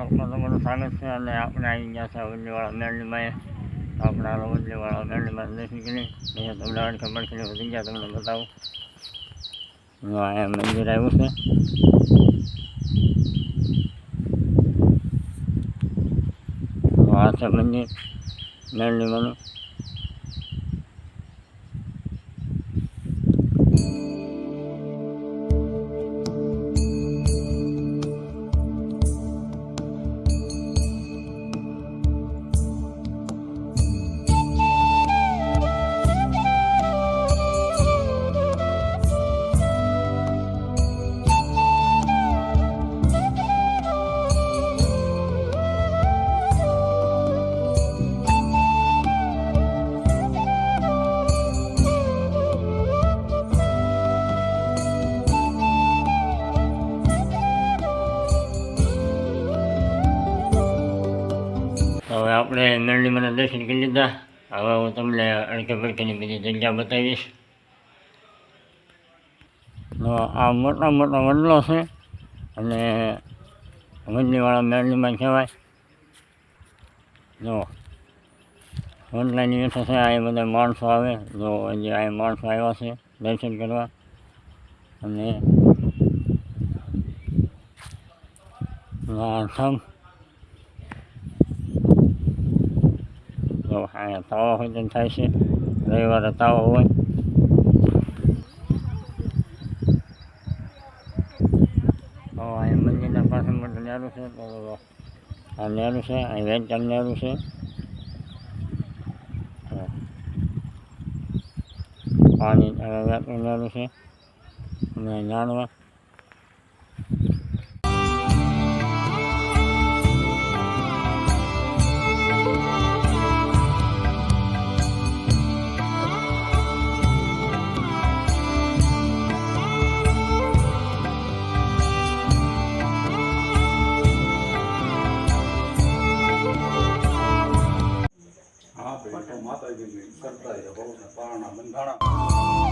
લોકોનું તમારું સ્વાગત છે અને આપણે આવી ગયા છે વડલીવાળા મેરડીમાં આપણા વડલીવાળા મેળમાં દર્શન કરી અહીંયા તમને અડખે પડખે વધી ગયા, તમને બતાવું. અહીંયા મંદિર આવ્યું છે. આ છે મંદિર મેરડીમાંનું તો હવે આપણે મેરડીમાંના દર્શન કરી લીધા. હવે હું તમને અડકે પડકેની બધી જગ્યા બતાવીશ. તો આ મોટા મોટા વડલો છે અને વડલીવાળા મેરડીમાં કહેવાય. જો વડલાની બેઠા છે, આ બધા માણસો આવે. જો હજી આ માણસો આવ્યા છે દર્શન કરવા. અને આ થમ જો અહીંયા તાવા ભોજન થાય છે રવિવારે તાવા હોય તો અહીંયા મંદિરના પાસે મોટું નેરું છે તો આ નેરું છે અહીં વેચાણ નેરું છે તો પાણી વેચનું નેરું છે અને જાણવા હા ભાઈ તો માતાજીની કરતા હોય બહુ Nó nằm.